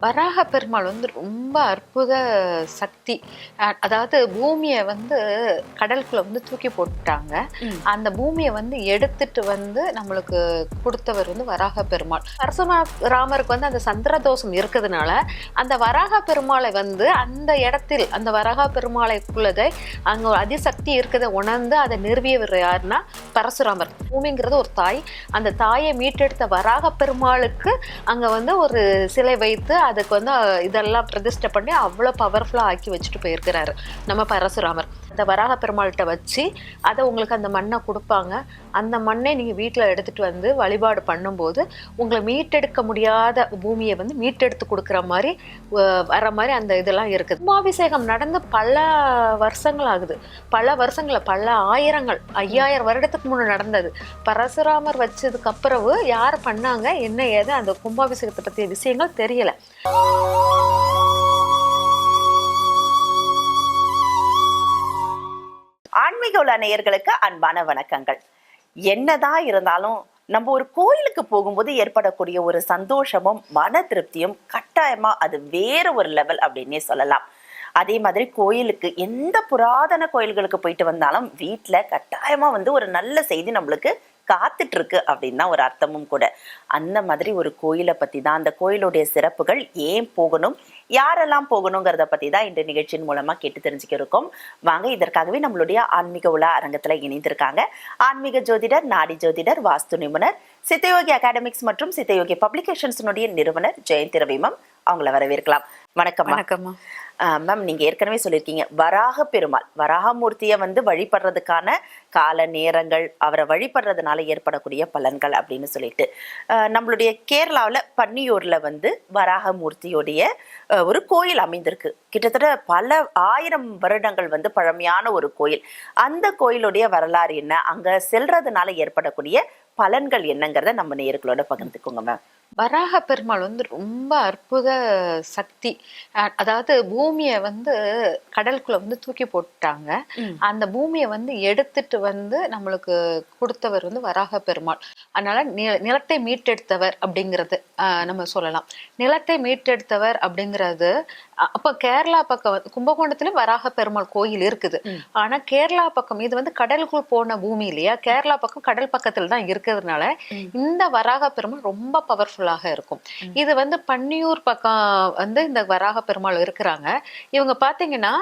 வராக பெருமாள் வந்து ரொம்ப அற்புத சக்தி. அதாவது பூமியை வந்து கடலுக்குள்ள வந்து தூக்கி போட்டுட்டாங்க. ம். அந்த பூமியை வந்து எடுத்துட்டு வந்து நம்மளுக்கு கொடுத்தவர் வந்து வராக பெருமாள் பரசுமா ராமருக்கு வந்து அந்த சந்திர தோஷம் இருக்கிறதுனால அந்த வராக பெருமாளை வந்து அந்த இடத்தில் அந்த வராக பெருமாளைக்குள்ளதை அங்க அதிசக்தி இருக்கிறத உணர்ந்து அதை நிறுவியவர் யாருன்னா பரசுராமர். பூமிங்கிறது ஒரு தாய். அந்த தாயை மீட்டெடுத்த வராக பெருமாளுக்கு அங்க வந்து ஒரு சிலை வைத்து அதுக்கு வந்து இதெல்லாம் பிரதிஷ்டை பண்ணி அவ்வளோ பவர்ஃபுல்லாக ஆக்கி வச்சுட்டு போயிருக்கிறாரு நம்ம பரசுராமர். அந்த வராக பெருமாள்கிட்ட வச்சு அதை உங்களுக்கு அந்த மண்ணை கொடுப்பாங்க. அந்த மண்ணை நீங்கள் வீட்டில் எடுத்துகிட்டு வந்து வழிபாடு பண்ணும்போது உங்களை மீட்டெடுக்க முடியாத பூமியை வந்து மீட்டெடுத்து கொடுக்குற மாதிரி வர மாதிரி அந்த இதெல்லாம் இருக்குது. கும்பாபிஷேகம் நடந்து பல வருஷங்கள் ஆகுது. பல வருஷங்கள பல ஆயிரங்கள் ஐயாயிரம் வருடத்துக்கு முன்னே நடந்தது. பரசுராமர் வச்சதுக்கு அப்புறவு யார் பண்ணாங்க என்ன ஏது அந்த கும்பாபிஷேகத்தை பற்றிய விஷயங்கள் தெரியலை. ஆன்மீக உள்ள நேயர்களுக்கு அன்பான வணக்கங்கள். என்னதான் இருந்தாலும் நம்ம ஒரு கோயிலுக்கு போகும்போது ஏற்படக்கூடிய ஒரு சந்தோஷமும் மன திருப்தியும் கட்டாயமா அது வேற ஒரு லெவல் அப்படின்னே சொல்லலாம். அதே மாதிரி கோயிலுக்கு எந்த புராதன கோயில்களுக்கு போயிட்டு வந்தாலும் வீட்டில் கட்டாயமாக வந்து ஒரு நல்ல செய்தி நம்மளுக்கு காத்துட்டு இருக்கு அப்படின்னு தான் ஒரு அர்த்தமும் கூட. அந்த மாதிரி ஒரு கோயிலை பத்தி தான் அந்த கோயிலுடைய சிறப்புகள் ஏன் போகணும் யாரெல்லாம் போகணுங்கிறத பத்தி தான் இந்த நிகழ்ச்சியின் மூலமா கேட்டு தெரிஞ்சுக்க இருக்கோம். வாங்க இதற்காகவே நம்மளுடைய ஆன்மீக உலா அரங்கத்துல இணைந்திருக்காங்க. ஆன்மீக ஜோதிடர் நாடி ஜோதிடர் வாஸ்து நிபுணர் சித்தயோகி அகாடமிக்ஸ் மற்றும் சித்தயோகி பப்ளிகேஷன்ஸினுடைய நிறுவனர் ஜெயந்தி ரவிமம். அவங்கள வரவேற்கலாம். வணக்கம் வணக்கம்மா. மேம் நீங்க ஏற்கனவே சொல்லியிருக்கீங்க. வராக பெருமாள் வராகமூர்த்தியை வந்து வழிபடுறதுக்கான கால நேரங்கள் அவரை வழிபடுறதுனால ஏற்படக்கூடிய பலன்கள் அப்படின்னு சொல்லிட்டு நம்மளுடைய கேரளாவில் பன்னியூர்ல வந்து வராகமூர்த்தியோடைய ஒரு கோயில் அமைந்திருக்கு. கிட்டத்தட்ட பல ஆயிரம் வருடங்கள் வந்து பழமையான ஒரு கோயில். அந்த கோயிலுடைய வரலாறு என்ன? அங்க செல்றதுனால ஏற்படக்கூடிய பலன்கள் என்னங்கிறத நம்ம நேயர்களோட பகிர்ந்துக்கோங்க மேம் வராக பெருமாள் வந்து ரொம்ப அற்புத சக்தி. அதாவது பூமியை வந்து கடலுக்குள்ள வந்து தூக்கி போட்டுட்டாங்க. ம். அந்த பூமியை வந்து எடுத்துட்டு வந்து நம்மளுக்கு கொடுத்தவர் வந்து வராக பெருமாள் அதனால நிலத்தை மீட்டெடுத்தவர் அப்படிங்கிறது. நம்ம சொல்லலாம். நிலத்தை மீட்டெடுத்தவர் அப்படிங்கிறது அப்ப கேரளா பக்கம் வந்து கும்பகோணத்துலயும் வராக பெருமாள் கோயில் இருக்குது. ஆனா கேரளா பக்கம் இது வந்து கடலுக்குள் போன பூமி இல்லையா? கேரளா பக்கம் கடல் பக்கத்துல தான் இருக்கிறதுனால. இந்த வராக பெருமாள் ரொம்ப பவர்ஃபுல்லாக இருக்கும். இது வந்து பன்னியூர் பக்கம் வந்து இந்த வராக பெருமாள் இருக்கிறாங்க. இவங்க பாத்தீங்கன்னா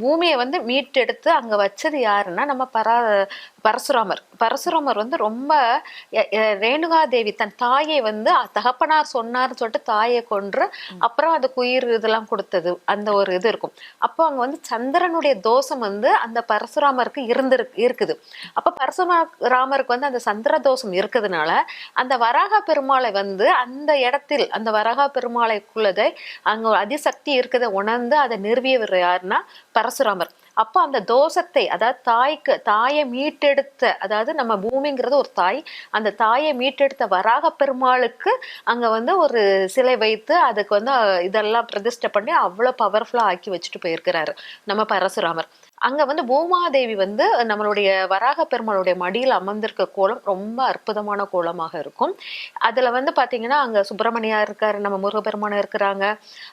பூமியை வந்து மீட்டெடுத்து அங்க வச்சது யாருன்னா நம்ம பரா பரசுராமர். பரசுராமர் வந்து ரொம்ப எ- எ- ரேணுகா தேவி தன் தாயை வந்து தகப்பனார் சொன்னார்னு சொல்லிட்டு தாயை கொன்று அப்புறம் அதுக்கு உயிர் இதெல்லாம் கொடுத்தது. அந்த ஒரு இது இருக்கும். அப்போ அங்க வந்து சந்திரனுடைய தோஷம் வந்து அந்த பரசுராமருக்கு இருந்திருக்கு இருக்குது. அப்ப பரசுமா ராமருக்கு வந்து அந்த சந்திர தோஷம் இருக்கிறதுனால அந்த வராக பெருமாளை வந்து அந்த இடத்தில் அந்த வராக பெருமாளைக்குள்ளதை அங்க அதிசக்தி இருக்கிறத உணர்ந்து அதை நிறுவியவர் யாருன்னா பரசுராமர். அப்போ அந்த தோஷத்தை அதாவது தாய்க்கு தாயை மீட்டெடுத்த அதாவது நம்ம பூமிங்கிறது ஒரு தாய் அந்த தாயை மீட்டெடுத்த வராக பெருமாளுக்கு அங்கே வந்து ஒரு சிலை வைத்து அதுக்கு வந்து இதெல்லாம் பிரதிஷ்டை பண்ணி அவ்வளோ பவர்ஃபுல்லாக ஆக்கி வச்சுட்டு போயிருக்கிறாரு நம்ம பரசுராமர். அங்க வந்து பூமாதேவி வந்து நம்மளுடைய வராக பெருமாளுடைய மடியில் அமர்ந்திருக்க கோலம் ரொம்ப அற்புதமான கோலமாக இருக்கும். அதுல வந்து பாத்தீங்கன்னா அங்க சுப்பிரமணியா இருக்காரு நம்ம முருகப்பெருமான் இருக்கிறாங்க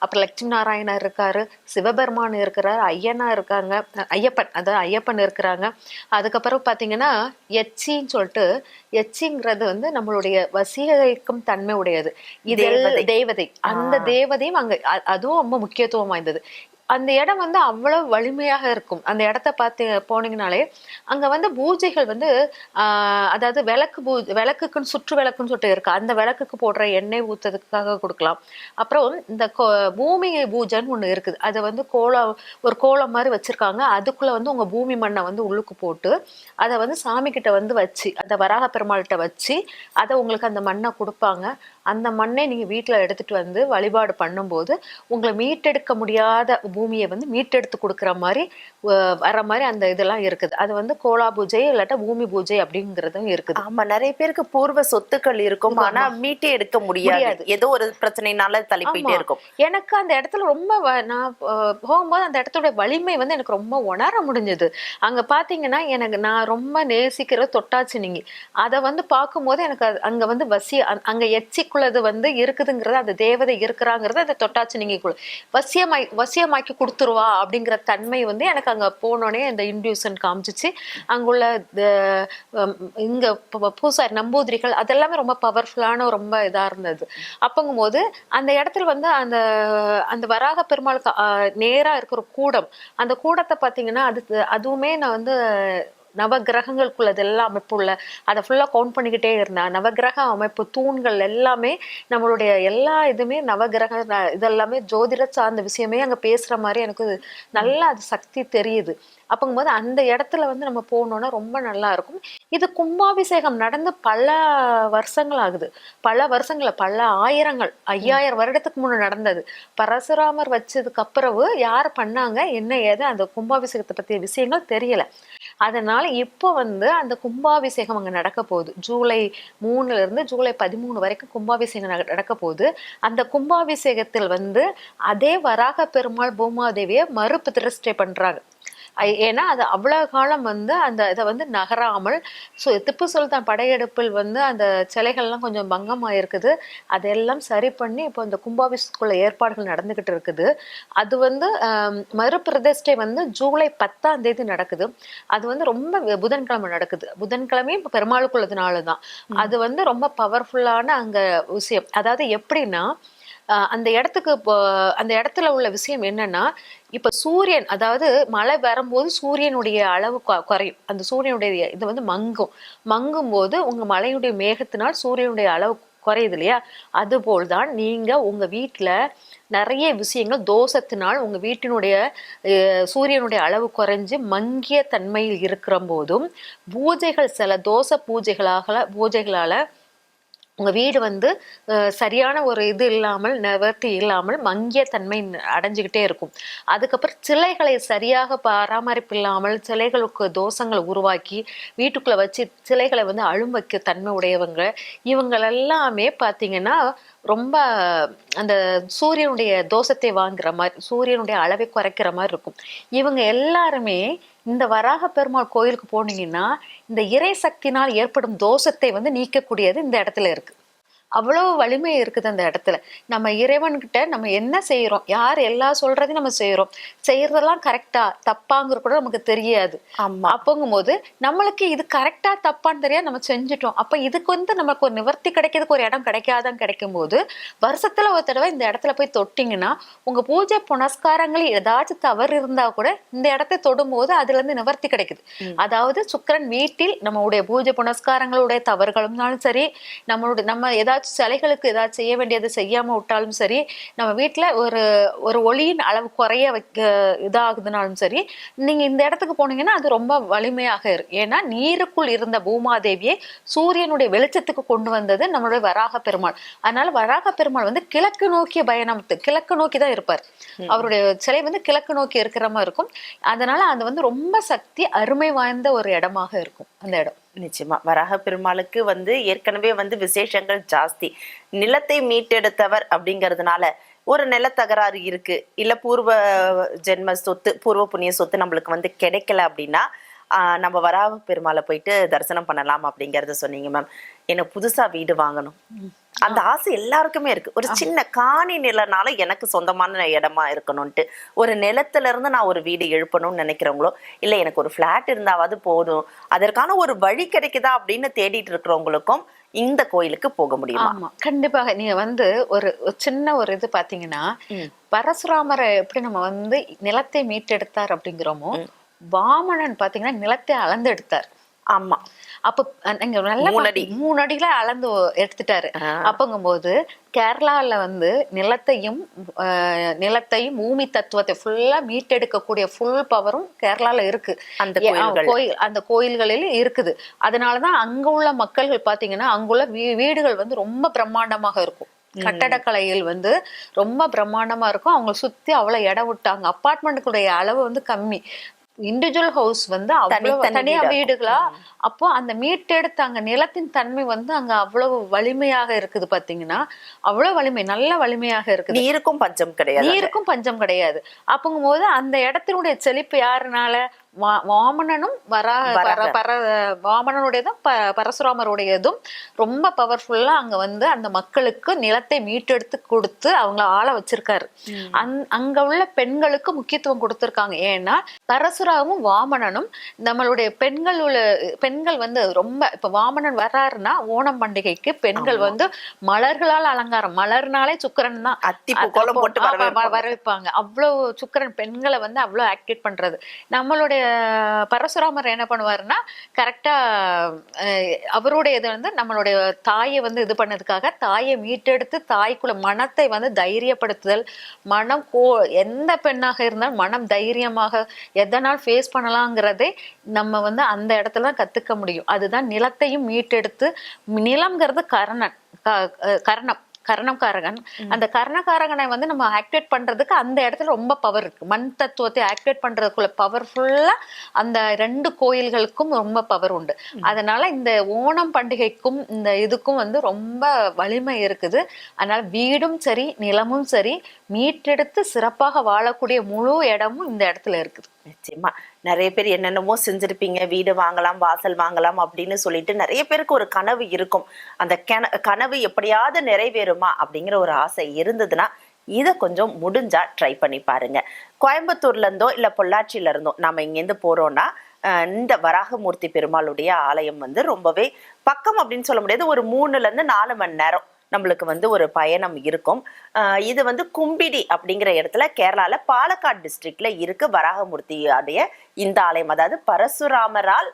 அப்புறம் லட்சுமி நாராயணர் இருக்காரு சிவபெருமான் இருக்கிறார் ஐயனா இருக்காங்க ஐயப்பன் அதாவது ஐயப்பன் இருக்கிறாங்க அதுக்கப்புறம் பாத்தீங்கன்னா எச்சின்னு சொல்லிட்டு எச்சிங்கிறது வந்து நம்மளுடைய வசீகரிக்கும் தன்மை உடையது இது தேவதை. தேவதை அந்த. தேவதையும் அங்க அதுவும் ரொம்ப முக்கியத்துவம் வாய்ந்தது அந்த இடம் வந்து அவ்வளவு வலிமையாக இருக்கும். அந்த இடத்த பார்த்து போனீங்கனாலே அங்க வந்து பூஜைகள் வந்து அதாவது விளக்கு பூஜை விளக்குக்குன்னு சுற்று விளக்குன்னு சொல்லிட்டு இருக்கு. அந்த விளக்குக்கு போடுற எண்ணெய் ஊற்றுறதுக்காக கொடுக்கலாம். அப்புறம் இந்த கோ- பூமி பூஜைன்னு ஒண்ணு இருக்குது. அதை வந்து கோலம் ஒரு கோலம் மாதிரி வச்சிருக்காங்க. அதுக்குள்ள வந்து உங்க பூமி மண்ணை வந்து உள்ளுக்கு போட்டு அதை வந்து சாமி கிட்ட வந்து வச்சு அந்த வராக பெருமாள்கிட்ட வச்சு அதை உங்களுக்கு அந்த மண்ணை கொடுப்பாங்க. அந்த மண்ணை நீங்க வீட்ல எடுத்துட்டு வந்து வழிபாடு பண்ணும்போது உங்களை மீட்டெடுக்க முடியாத பூமியை வந்து மீட்டெடுத்து கொடுக்குற மாதிரி வர மாதிரி அந்த இதெல்லாம் இருக்குது. அது வந்து கோலா பூஜை இல்லாட்டா பூமி பூஜை அப்படிங்கிறதும் இருக்குது. ஆமா நிறைய பேருக்கு பூர்வ சொத்துக்கள் இருக்கும். ஆமா. ஆனா மீட்டே எடுக்க முடியாது. ஏதோ ஒரு பிரச்சனைனால தள்ளிப்பிட்டே ஆமா. இருக்கும். எனக்கு அந்த இடத்துல ரொம்ப நான் போகும்போது அந்த இடத்தோட வலிமை வந்து எனக்கு ரொம்ப உணர முடிஞ்சது. அங்க பாத்தீங்கன்னா எனக்கு நான் ரொம்ப நேசிக்கிற தொட்டாச்சினிங்கி அதை வந்து பார்க்கும்போது எனக்கு அங்க வந்து வசி அங்க எச்சிக்குள்ள நமக்குள்ளது வந்து இருக்குதுங்கிறது அந்த தேவதை இருக்கிறாங்கிறது அந்த தொட்டாச்சு நீங்க வசியமாய் வசியமாக்கி கொடுத்துருவா அப்படிங்கிற தன்மை வந்து எனக்கு அங்க போனோடனே இந்த இன்டியூசன் காமிச்சிச்சு. அங்குள்ள த- இங்க பூசாரி நம்பூதிரிகள் அதெல்லாமே ரொம்ப பவர்ஃபுல்லான ரொம்ப இதா இருந்தது. அப்பங்கும்போது அந்த இடத்துல வந்து அந்த அந்த வராக பெருமாளுக்கு நேராக நேரா இருக்கிற கூடம் அந்த கூடத்தை பார்த்தீங்கன்னா அது அதுவுமே நான் வந்து நவகிரகங்களுக்குள்ளது எல்லாம் அமைப்புள்ள அதை ஃபுல்லாக கவுண்ட் பண்ணிக்கிட்டே இருந்தேன் நவகிரக அமைப்பு தூண்கள் எல்லாமே நம்மளுடைய எல்லா இதுவுமே நவகிரக இதெல்லாமே ஜோதிட சார்ந்த விஷயமே அங்கே பேசுகிற மாதிரி எனக்கு நல்லா அது சக்தி தெரியுது. அப்பங்கும்போது அந்த இடத்துல வந்து நம்ம போனோம்னா ரொம்ப நல்லா இருக்கும். இது கும்பாபிஷேகம் நடந்து பல வருஷங்கள் ஆகுது. பல வருஷங்கள பல ஆயிரங்கள் ஐயாயிரம் வருடத்துக்கு முன்னே நடந்தது. பரசுராமர் வச்சதுக்கு அப்புறவு யார் பண்ணாங்க என்ன ஏது அந்த கும்பாபிஷேகத்தை பற்றிய விஷயங்கள் தெரியல. அதனால இப்போ வந்து அந்த கும்பாபிஷேகம் அங்கே நடக்க போகுது. ஜூலை மூணுல இருந்து ஜூலை பதிமூணு வரைக்கும் கும்பாபிஷேகம் நட- நடக்க போகுது. அந்த கும்பாபிஷேகத்தில் வந்து அதே வராக பெருமாள் பூமாதேவியை மறு பிரதிஷ்டை பண்றாங்க. ஏன்னா அது அவ்வளவு காலம் வந்து அந்த இதை வந்து நகராமல் ஸோ திப்பு சுல்தான் படையெடுப்பில் வந்து அந்த சிலைகள்லாம் கொஞ்சம் பங்கமாக இருக்குது அதெல்லாம் சரி பண்ணி இப்போ இந்த கும்பாபிஷேகக்குள்ள ஏற்பாடுகள் நடந்துகிட்டு இருக்குது. அது வந்து மறுபிரதிஷ்டை வந்து ஜூலை பத்தாம் தேதி நடக்குது. அது வந்து ரொம்ப புதன்கிழமை நடக்குது. புதன்கிழமையும் இப்ப பெருமாளுக்குள்ளதுனால தான் அது வந்து ரொம்ப பவர்ஃபுல்லான அங்க விஷயம். அதாவது எப்படின்னா அந்த இடத்துக்கு இப்போ அந்த இடத்துல உள்ள விஷயம் என்னன்னா இப்ப சூரியன் அதாவது மழை வரும்போது சூரியனுடைய அளவு குறையும். அந்த சூரியனுடைய இது வந்து மங்கும். மங்கும் போது உங்க மழையுடைய மேகத்தினால் சூரியனுடைய அளவு குறையுது இல்லையா? அதுபோல் தான் நீங்க உங்க வீட்டுல நிறைய விஷயங்கள் தோஷத்தினால் உங்க வீட்டினுடைய சூரியனுடைய அளவு குறைஞ்சு மங்கிய தன்மையில் இருக்கிற போதும் பூஜைகள் சில தோஷ பூஜைகளாக பூஜைகளால உங்கள் வீடு வந்து சரியான ஒரு இது இல்லாமல் நிவர்த்தி இல்லாமல் மங்கிய தன்மை அடைஞ்சிக்கிட்டே அடைஞ்சுக்கிட்டே இருக்கும். அதுக்கப்புறம் சிலைகளை சரியாக பராமரிப்பு இல்லாமல் சிலைகளுக்கு தோஷங்களை உருவாக்கி வீட்டுக்குள்ளே வச்சு சிலைகளை வந்து அழும் வைக்க தன்மை உடையவங்க இவங்களெல்லாமே பார்த்தீங்கன்னா ரொம்ப அந்த சூரியனுடைய தோஷத்தை வாங்குற மாதிரி சூரியனுடைய அளவை குறைக்கிற மாதிரி இருக்கும். இவங்க எல்லாருமே இந்த வராக பெருமாள் கோயிலுக்கு போனீங்கன்னா இந்த இறை சக்தினால் ஏற்படும் தோஷத்தை வந்து நீக்கக்கூடியது இந்த இடத்துல இருக்கு. அவ்வளவு வலிமை இருக்குது அந்த இடத்துல. நம்ம இறைவன்கிட்ட நம்ம என்ன செய்யறோம் யார் எல்லா சொல்றதையும் நம்ம செய்யறோம் செய்யறதெல்லாம் கரெக்டா தப்பாங்கிற கூட நமக்கு தெரியாது. ஆமா. அப்போங்கும்போது நம்மளுக்கு இது கரெக்டா தப்பான்னு தெரியாது நம்ம செஞ்சுட்டோம். அப்ப இதுக்கு வந்து நமக்கு ஒரு நிவர்த்தி கிடைக்கிறதுக்கு ஒரு இடம் கிடைக்காதான் கிடைக்கும் போது வருஷத்துல ஒரு தடவை இந்த இடத்துல போய் தொட்டிங்கன்னா உங்க பூஜை புனஸ்காரங்கள் ஏதாச்சும் தவறு இருந்தா கூட இந்த இடத்தை தொடும்போது அதுல இருந்து நிவர்த்தி கிடைக்குது. அதாவது சுக்கிரன் வீட்டில் நம்மளுடைய பூஜை புனஸ்காரங்களுடைய தவறுகளும்னாலும் சரி நம்மளுடைய நம்ம ஏதாச்சும் சிலைகளுக்கு ஏதாச்சும் செய்ய வேண்டியது செய்யாம விட்டாலும் சரி நம்ம வீட்டுல ஒரு ஒரு ஒளியின் அளவு குறைய வைக்க இதாகுதுனாலும் சரி நீங்க இந்த இடத்துக்கு போனீங்கன்னா அது ரொம்ப வலிமையாக இருக்கு ஏன்னா நீருக்குள் இருந்த பூமாதேவியை சூரியனுடைய வெளிச்சத்துக்கு கொண்டு வந்தது நம்மளுடைய வராக பெருமாள். அதனால வராக பெருமாள் வந்து கிழக்கு நோக்கிய பயணம் கிழக்கு நோக்கி தான் இருப்பார். அவருடைய சிலை வந்து கிழக்கு நோக்கி இருக்கிற மாதிரி இருக்கும். அதனால அது வந்து ரொம்ப சக்தி அருமை வாய்ந்த ஒரு இடமாக இருக்கும் அந்த இடம். நிச்சயமா. வராக பெருமாளுக்கு வந்து ஏற்கனவே வந்து விசேஷங்கள் ஜாஸ்தி. நிலத்தை மீட்டெடுத்தவர் அப்படிங்கிறதுனால ஒரு நிலத்தகராறு இருக்கு. இல்ல பூர்வ ஜென்ம சொத்து பூர்வ புண்ணிய சொத்து நம்மளுக்கு வந்து கிடைக்கல அப்படின்னா நம்ம வராக பெருமாளை போயிட்டு தரிசனம் பண்ணலாம் அப்படிங்கறத சொன்னீங்க மேம் எனக்கு புதுசா வீடு வாங்கணும். அந்த ஆசை எல்லாருக்குமே இருக்கு. ஒரு சின்ன காணி நிலனால எனக்கு சொந்தமான இடமா இருக்கணும்ட்டு ஒரு நிலத்துல இருந்து நான் ஒரு வீடு எழுப்பணும்னு நினைக்கிறவங்களோ இல்ல எனக்கு ஒரு பிளாட் இருந்தாவது போதும் அதற்கான ஒரு வழி கிடைக்குதா அப்படின்னு தேடிட்டு இருக்கிறவங்களுக்கும் இந்த கோயிலுக்கு போக முடியுமா? ஆமா. கண்டிப்பாக. நீங்க வந்து ஒரு சின்ன ஒரு இது பாத்தீங்கன்னா. பரசுராமரை எப்படி நம்ம வந்து நிலத்தை மீட்டெடுத்தார் அப்படிங்கிறோமோ வாமனன் பாத்தீங்கன்னா நிலத்தை அளந்து எடுத்தார் ஆமா. அப்ப நீங்க நல்லா மூணு பாத்தீங்க- மூணு அடியில அளந்து எடுத்துட்டாரு. அப்பங்கும்போது கேரளால வந்து நிலத்தையும் நிலத்தையும் பூமி தத்துவத்தை ஃபுல்லா மீட்டெடுக்கக்கூடிய ஃபுல் பவரும் கேரளால இருக்கு. அந்த கோயில் அந்த கோயில்களில் இருக்குது. அதனாலதான் அங்க உள்ள மக்கள்கள் பாத்தீங்கன்னா அங்குள்ள வீ- வீடுகள் வந்து ரொம்ப பிரம்மாண்டமாக இருக்கும். கட்டடக்கலையில் வந்து ரொம்ப பிரம்மாண்டமா இருக்கும். அவங்க சுத்தி அவ்வளவு இடம் விட்டாங்க. அப்பார்ட்மெண்ட்டுடைய அளவு வந்து கம்மி. இண்டிவிஜுவல் ஹவுஸ் வந்து அவ்வளவு தனியா வீடா? வீடுகளா? அப்போ அந்த மீட்டெடுத்த அங்க நிலத்தின் தன்மை வந்து அங்க அவ்வளவு வலிமையாக இருக்குது பாத்தீங்கன்னா அவ்வளவு வலிமை நல்ல வலிமையாக இருக்குது. நீருக்கும் பஞ்சம் கிடையாது. நீருக்கும் பஞ்சம் கிடையாது. அப்பங்கும்போது அந்த இடத்தினுடைய செழிப்பு யாருனால? வாமனனும் வரா பர வாமனனுடையதும் ப பரசுராமருடையதும் ரொம்ப பவர்ஃபுல்லா அங்க வந்து அந்த மக்களுக்கு நிலத்தை மீட்டெடுத்து கொடுத்து அவங்கள ஆள வச்சிருக்காரு. அந் அங்க உள்ள பெண்களுக்கு முக்கியத்துவம் கொடுத்திருக்காங்க. ஏன்னா பரசுராமும் வாமனனும் நம்மளுடைய பெண்கள் உள்ள பெண்கள் வந்து ரொம்ப இப்ப வாமனன் வர்றாருன்னா ஓணம் பண்டிகைக்கு பெண்கள் வந்து மலர்களால் அலங்காரம். மலர்னாலே சுக்கிரன் தான். கோலம் போட்டு. வரவேற்பாங்க. அவ்வளவு சுக்கிரன் பெண்களை வந்து அவ்வளவு ஆக்டிவேட் பண்றது. நம்மளுடைய பரசுராமர் என்ன பண்ணுவாருன்னா கரெக்டா அவருடைய இது வந்து நம்மளுடைய தாயை வந்து இது பண்ணதுக்காக தாயை மீட்டெடுத்து தாய்க்குள்ள மனத்தை வந்து தைரியப்படுத்துதல் மனம் கோ எந்த பெண்ணாக இருந்தாலும் மனம் தைரியமாக எதனால் ஃபேஸ் பண்ணலாங்கிறதே நம்ம வந்து அந்த இடத்துல தான் கற்றுக்க முடியும். அதுதான் நிலத்தையும் மீட்டெடுத்து நிலம்ங்கிறது கரணன் க- கரணம். கரணக்காரகன். அந்த கரணக்காரகனை வந்து நம்ம ஆக்டிவேட் பண்றதுக்கு அந்த இடத்துல ரொம்ப பவர் இருக்கு. மண் தத்துவத்தை ஆக்டிவேட் பண்றதுக்குள்ள பவர்ஃபுல்லா அந்த ரெண்டு கோயில்களுக்கும் ரொம்ப பவர் உண்டு. அதனால இந்த ஓணம் பண்டிகைக்கும் இந்த இதுக்கும் வந்து ரொம்ப வலிமை இருக்குது. அதனால வீடும் சரி நிலமும் சரி மீட்டெடுத்து சிறப்பாக வாழக்கூடிய முழு இடமும் இந்த இடத்துல இருக்குது. நிச்சயமா. நிறைய பேர் என்னென்னமோ செஞ்சிருப்பீங்க. வீடு வாங்கலாம் வாசல் வாங்கலாம் அப்படின்னு சொல்லிட்டு நிறைய பேருக்கு ஒரு கனவு இருக்கும். அந்த கென- கனவு எப்படியாவது நிறைவேறுமா அப்படிங்கிற ஒரு ஆசை இருந்ததுன்னா இதை கொஞ்சம் முடிஞ்சா ட்ரை பண்ணி பாருங்க. கோயம்புத்தூர்ல இருந்தோ இல்ல பொள்ளாச்சியில இருந்தோ நாம இங்கேருந்து போறோம்னா இந்த வராகமூர்த்தி பெருமாளுடைய ஆலயம் வந்து ரொம்பவே பக்கம் அப்படின்னு சொல்ல முடியாது. ஒரு மூணுல இருந்து நாலு மணி நேரம். நம்மளுக்கு வந்து ஒரு பயணம் இருக்கும். இது வந்து கும்பிடி அப்படிங்கிற இடத்துல கேரளால பாலக்காடு டிஸ்ட்ரிக்ட்ல இருக்கு வராகமூர்த்தியுடைய இந்த ஆலயம். அதாவது பரசுராமரால்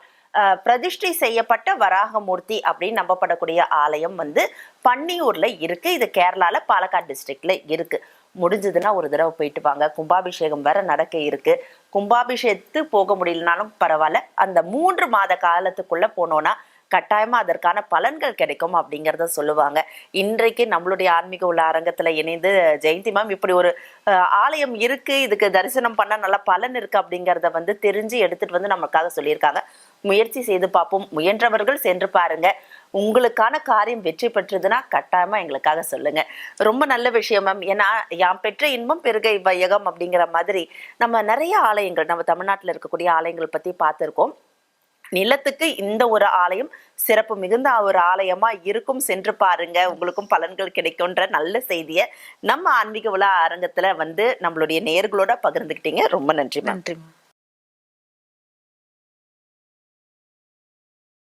பிரதிஷ்டை செய்யப்பட்ட வராகமூர்த்தி அப்படின்னு நம்பப்படக்கூடிய ஆலயம் வந்து பன்னியூர்ல இருக்கு. இது கேரளால பாலக்காடு டிஸ்ட்ரிக்ட்ல இருக்கு. முடிஞ்சதுன்னா ஒரு தடவை போயிட்டு வாங்க. கும்பாபிஷேகம் வேற நடக்க இருக்கு. கும்பாபிஷேகத்து போக முடியலனாலும் பரவாயில்ல. அந்த மூன்று மாத காலத்துக்குள்ள போனோம்னா கட்டாயமாக அதற்கான பலன்கள் கிடைக்கும் அப்படிங்கிறத சொல்லுவாங்க. இன்றைக்கு நம்மளுடைய ஆன்மீக உள்ள அரங்கத்தில் இணைந்து ஜெயந்தி மேம் இப்படி ஒரு ஆலயம் இருக்குது இதுக்கு தரிசனம் பண்ண நல்ல பலன் இருக்குது அப்படிங்கிறத வந்து தெரிஞ்சு எடுத்துட்டு வந்து நமக்காக சொல்லியிருக்காங்க. முயற்சி செய்து பார்ப்போம். முயன்றவர்கள் சென்று பாருங்க. உங்களுக்கான காரியம் வெற்றி பெற்றதுன்னா கட்டாயமா எங்களுக்காக சொல்லுங்க. ரொம்ப நல்ல விஷயம் மேம். ஏன்னா யாம் பெற்ற இன்பம் பெருக இவ்வையகம் அப்படிங்கிற மாதிரி நம்ம நிறைய ஆலயங்கள் நம்ம தமிழ்நாட்டில் இருக்கக்கூடிய ஆலயங்கள் பத்தி பார்த்துருக்கோம். நிலத்துக்கு இந்த ஒரு ஆலயம் சிறப்பு மிகுந்த ஒரு ஆலயமா இருக்கும். சென்று பாருங்க. உங்களுக்கும் பலன்கள் கிடைக்கும்ன்ற நல்ல செய்தியை நம்ம ஆன்மீக உலா அரங்கத்துல வந்து நம்மளுடைய நேர்களோட பகிர்ந்துக்கிட்டீங்க. ரொம்ப நன்றி மேம் நன்றி